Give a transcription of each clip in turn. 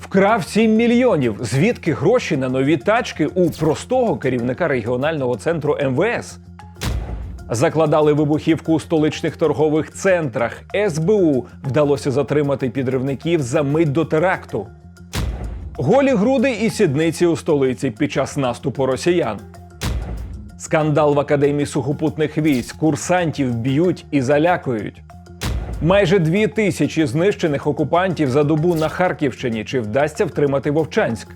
Вкрав 7 мільйонів. Звідки гроші на нові тачки у простого керівника регіонального центру МВС? Закладали вибухівку у столичних торгових центрах. СБУ вдалося затримати підривників за мить до теракту. Голі груди і сідниці у столиці під час наступу росіян. Скандал в академії сухопутних військ. Курсантів б'ють і залякують. Майже дві тисячі знищених окупантів за добу на Харківщині. Чи вдасться втримати Вовчанськ?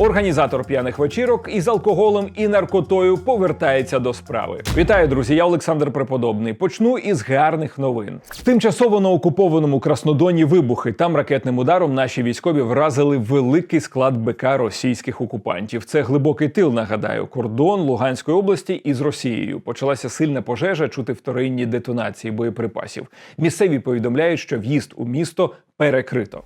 Організатор п'яних вечірок із алкоголем і наркотою повертається до справи. Вітаю, друзі! Я Олександр Преподобний. Почну із гарних новин. В тимчасово на окупованому Краснодоні вибухи. Там ракетним ударом наші військові вразили великий склад БК російських окупантів. Це глибокий тил. Нагадаю, кордон Луганської області із Росією. Почалася сильна пожежа, чути вторинні детонації боєприпасів. Місцеві повідомляють, що в'їзд у місто перекрито.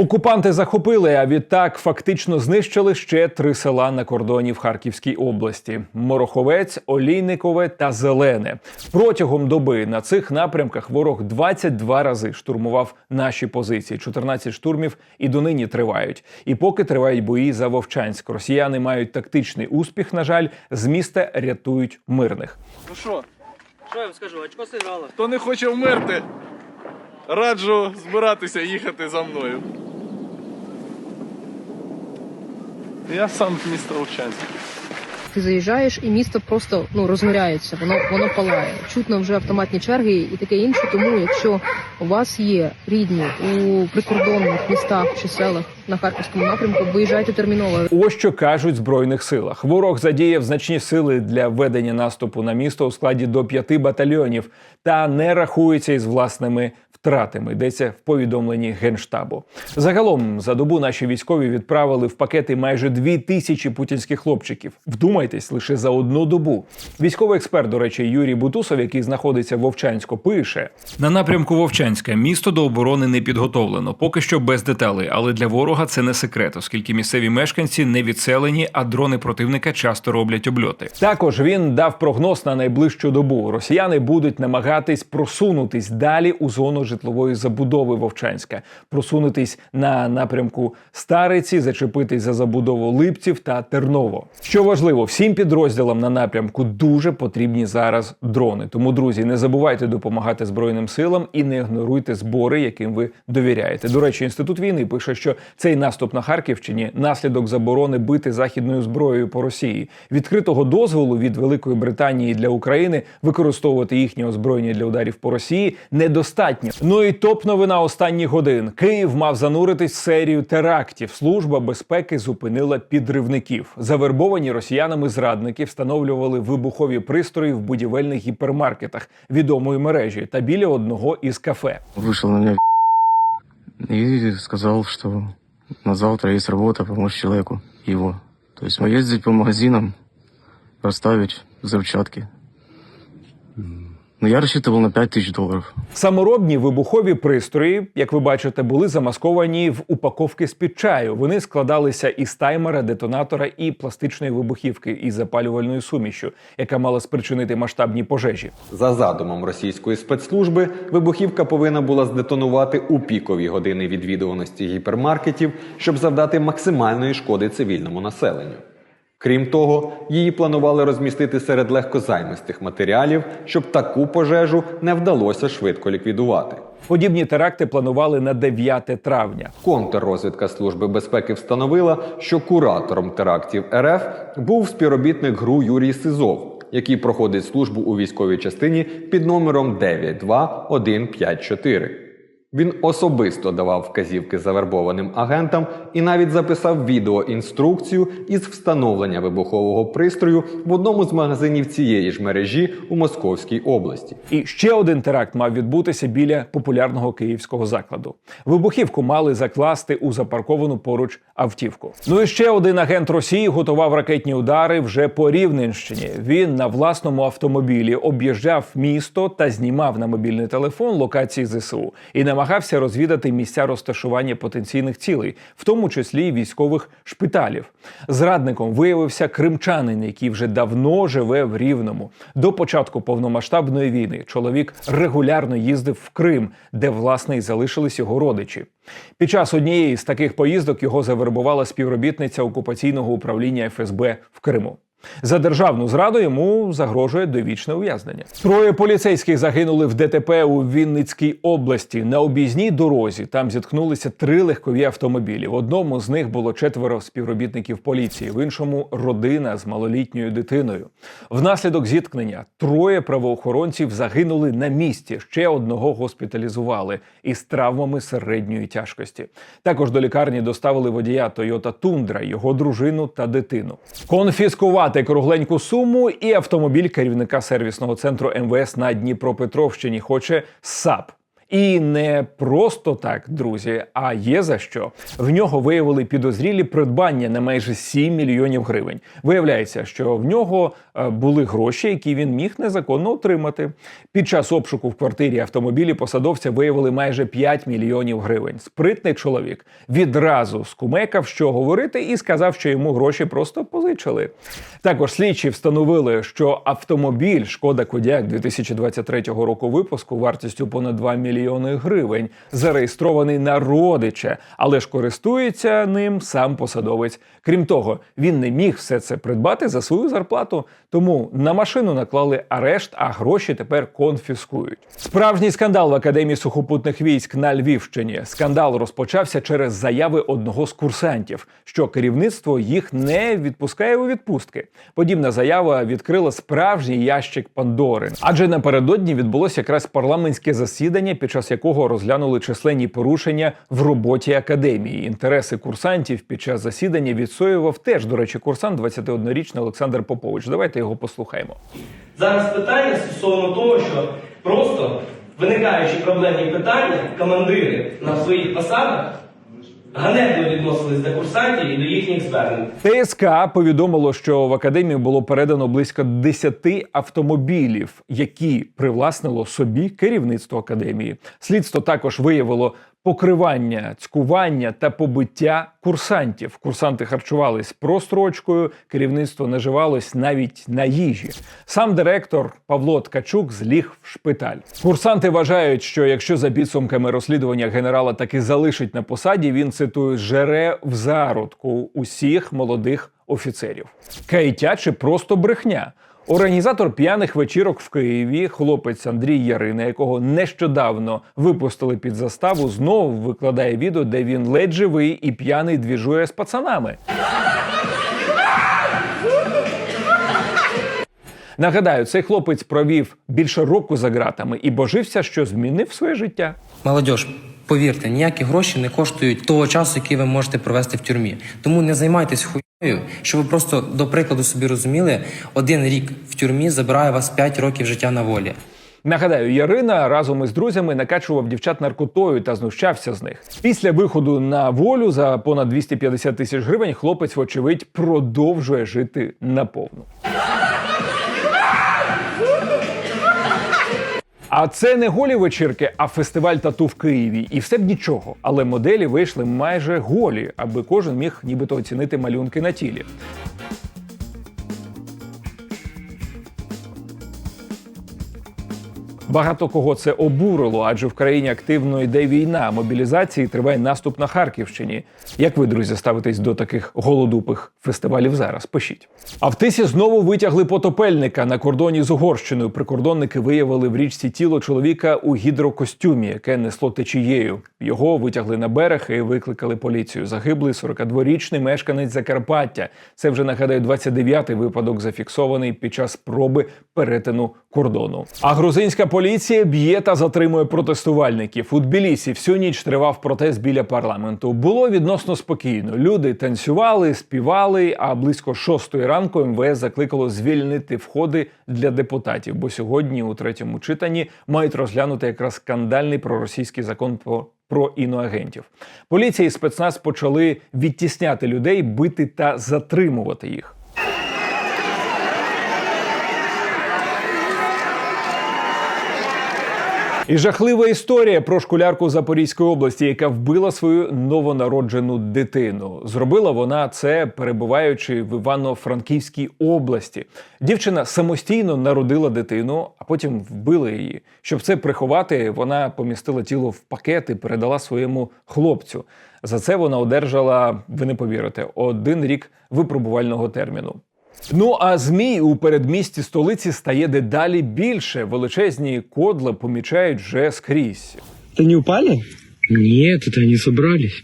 Окупанти захопили, а відтак фактично знищили ще три села на кордоні в Харківській області: Мороховець, Олійникове та Зелене. Протягом доби на цих напрямках ворог 22 рази штурмував наші позиції. 14 штурмів і донині тривають. І поки тривають бої за Вовчанськ, росіяни мають тактичний успіх. На жаль, з міста рятують мирних. Ну що, Що я вам скажу, очко сигнала. хто не хоче вмерти, раджу збиратися їхати за мною. Я сам з міста Овчанська. Ти заїжджаєш, і місто просто ну розгоряється, воно воно палає. Чутно вже автоматні черги і таке інше. Тому, якщо у вас є рідні у прикордонних містах чи селах на харківському напрямку, виїжджайте терміново. Ось що кажуть в збройних силах. Ворог задіяв значні сили для ведення наступу на місто у складі до п'яти батальйонів та не рахується із власними втратами. Йдеться в повідомленні генштабу. Загалом за добу наші військові відправили в пакети майже дві тисячі путінських хлопчиків. Вдумайтесь лише за одну добу. Військовий експерт, до речі, Юрій Бутусов, який знаходиться в Вовчанську, пише на напрямку Вовчанська місто до оборони не підготовлено, поки що без деталей, але для ворога це не секрет, оскільки місцеві мешканці не відселені, а дрони противника часто роблять обльоти. Також він дав прогноз на найближчу добу. Росіяни будуть намагатись просунутись далі у зону житлової забудови Вовчанська, просунутись на напрямку Стариці, зачепитись за забудову Липців та Терново. Що важливо, всім підрозділам на напрямку дуже потрібні зараз дрони. Тому, друзі, не забувайте допомагати збройним силам і не ігноруйте збори, яким ви довіряєте. До речі, інститут війни пише, що цей наступ на Харківщині наслідок заборони бити західною зброєю по Росії, відкритого дозволу від Великої Британії для України використовувати їхнє озброєння для ударів по Росії недостатньо. Ну і топ новина останніх годин. Київ мав зануритись в серію терактів. Служба безпеки зупинила підривників. Завербовані росіянами зрадники встановлювали вибухові пристрої в будівельних гіпермаркетах відомої мережі та біля одного із кафе. вышел на меня и сказал, что на завтра есть работа помочь человеку его. То есть ездить по магазинам, расставить взрывчатки. Но я рассчитывал на 5000 долларов. Саморобні вибухові пристрої, як ви бачите, були замасковані в упаковки з під чаю. Вони складалися із таймера, детонатора і пластичної вибухівки із запалювальною сумішю, яка мала спричинити масштабні пожежі. За задумом російської спецслужби, вибухівка повинна була здетонувати у пікові години відвідуваності гіпермаркетів, щоб завдати максимальної шкоди цивільному населенню. Крім того, її планували розмістити серед легкозаймистих матеріалів, щоб таку пожежу не вдалося швидко ліквідувати. Подібні теракти планували на 9 травня. Контррозвідка Служби безпеки встановила, що куратором терактів РФ був співробітник ГРУ Юрій Сизов, який проходить службу у військовій частині під номером 92154. Він особисто давав вказівки завербованим агентам і навіть записав відеоінструкцію із встановлення вибухового пристрою в одному з магазинів цієї ж мережі у Московській області. І ще один теракт мав відбутися біля популярного київського закладу. Вибухівку мали закласти у запарковану поруч автівку. Ну і ще один агент Росії готував ракетні удари вже по Рівненщині. Він на власному автомобілі об'їжджав місто та знімав на мобільний телефон локації ЗСУ і намагався намагався розвідати місця розташування потенційних цілей, в тому числі й військових шпиталів. Зрадником виявився кримчанин, який вже давно живе в Рівному. До початку повномасштабної війни чоловік регулярно їздив в Крим, де власне й залишились його родичі. Під час однієї з таких поїздок його завербувала співробітниця окупаційного управління ФСБ в Криму. За державну зраду йому загрожує довічне ув'язнення. Троє поліцейських загинули в ДТП у Вінницькій області на об'їзній дорозі. Там зіткнулися три легкові автомобілі. В одному з них було четверо співробітників поліції, в іншому родина з малолітньою дитиною. Внаслідок зіткнення троє правоохоронців загинули на місці. Ще одного госпіталізували із травмами середньої тяжкості. Також до лікарні доставили водія Toyota Tundra, його дружину та дитину. Конфіскувати кругленьку суму і автомобіль керівника сервісного центру МВС на Дніпропетровщині хоче САП. І не просто так, друзі, а є за що. В нього виявили підозрілі придбання на майже 7 мільйонів гривень. Виявляється, що в нього були гроші, які він міг незаконно отримати. Під час обшуку в квартирі автомобілі посадовця виявили майже 5 мільйонів гривень. Спритний чоловік відразу скумекав, що говорити, і сказав, що йому гроші просто позичили. Також слідчі встановили, що автомобіль Шкода Кодяк 2023 року випуску вартістю понад 2 мільйони гривень зареєстрований на родича, але ж користується ним сам посадовець. Крім того, він не міг все це придбати за свою зарплату, тому на машину наклали арешт, а гроші тепер конфіскують. Справжній скандал в академії сухопутних військ на Львівщині. Скандал розпочався через заяви одного з курсантів, що керівництво їх не відпускає у відпустки. Подібна заява відкрила справжній ящик Пандори, адже напередодні відбулося якраз парламентське засідання, під час якого розглянули численні порушення в роботі академії. Інтереси курсантів під час засідання відстоював теж, до речі, курсант 21-річний Олександр Попович. Давайте його послухаємо. Зараз питання стосовно того, що просто виникаючи проблемні питання, командири на своїх посадах ганебно відносились до курсантів і до їхніх звернень. ТСК повідомило, що в академію було передано близько 10 автомобілів, які привласнило собі керівництво академії. Слідство також виявило покривання, цькування та побиття курсантів. Курсанти харчувались прострочкою, керівництво наживалось навіть на їжі. Сам директор Павло Ткачук зліг в шпиталь. Курсанти вважають, що якщо за підсумками розслідування генерала таки залишить на посаді, він цитую жере в зародку усіх молодих офіцерів. Каяття чи просто брехня. Організатор п'яних вечірок в Києві, хлопець Андрій Ярина, якого нещодавно випустили під заставу, знову викладає відео, де він ледь живий і п'яний двіжує з пацанами. Нагадаю, цей хлопець провів більше року за ґратами і божився, що змінив своє життя. Молодіж, повірте, ніякі гроші не коштують того часу, який ви можете провести в тюрмі. Тому не займайтесь хуйнею, щоб ви просто до прикладу собі розуміли, один рік в тюрмі забирає вас 5 років життя на волі. Нагадаю, Ярина разом із друзями накачував дівчат наркотою та знущався з них. Після виходу на волю за понад 250 тисяч гривень хлопець, вочевидь, продовжує жити наповну. А це не голі вечірки, а фестиваль тату в Києві. І все б нічого. Але моделі вийшли майже голі, аби кожен міг нібито оцінити малюнки на тілі. Багато кого це обурило, адже в країні активно йде війна. Мобілізації триває наступ на Харківщині. Як ви, друзі, ставитесь до таких голодупих фестивалів зараз? Пишіть. А в тисі знову витягли потопельника на кордоні з Угорщиною. Прикордонники виявили в річці тіло чоловіка у гідрокостюмі, яке несло течією. Його витягли на берег і викликали поліцію. Загиблий 42-річний мешканець Закарпаття. Це вже нагадаю 29-й випадок, зафіксований під час спроби перетину кордону. А грузинська поліція б'є та затримує протестувальників. У Тбілісі всю ніч тривав протест біля парламенту. Було відносно спокійно. Люди танцювали, співали. А близько шостої ранку МВС закликало звільнити входи для депутатів. Бо сьогодні, у третьому читанні, мають розглянути якраз скандальний проросійський закон про. Про іноагентів поліція і спецназ почали відтісняти людей, бити та затримувати їх. І жахлива історія про школярку Запорізької області, яка вбила свою новонароджену дитину. Зробила вона це, перебуваючи в Івано-Франківській області. Дівчина самостійно народила дитину, а потім вбила її. Щоб це приховати, вона помістила тіло в пакет і передала своєму хлопцю. За це вона одержала, ви не повірите, один рік випробувального терміну. Ну а змій у передмісті столиці стає дедалі більше. Величезні кодла помічають вже скрізь. Ты не упали? Нет, это они собрались.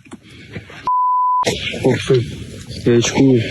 Ох, ты, я очкую.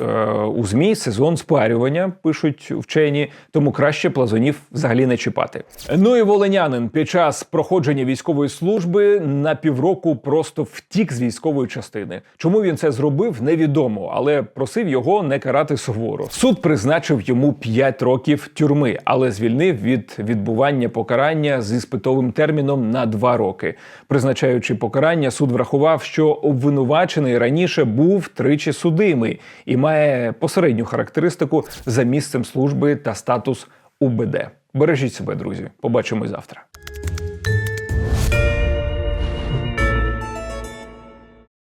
Е, у змій сезон спарювання, пишуть вчені, тому краще плазунів взагалі не чіпати. Ну і волинянин під час проходження військової служби на півроку просто втік з військової частини. Чому він це зробив, невідомо, але просив його не карати суворо. Суд призначив йому 5 років тюрми, але звільнив від відбування покарання з іспитовим терміном на 2 роки. Призначаючи покарання, суд врахував, що обвинувачений раніше був тричі судимий і має посередню характеристику за місцем служби та статус УБД. Бережіть себе, друзі. Побачимось завтра.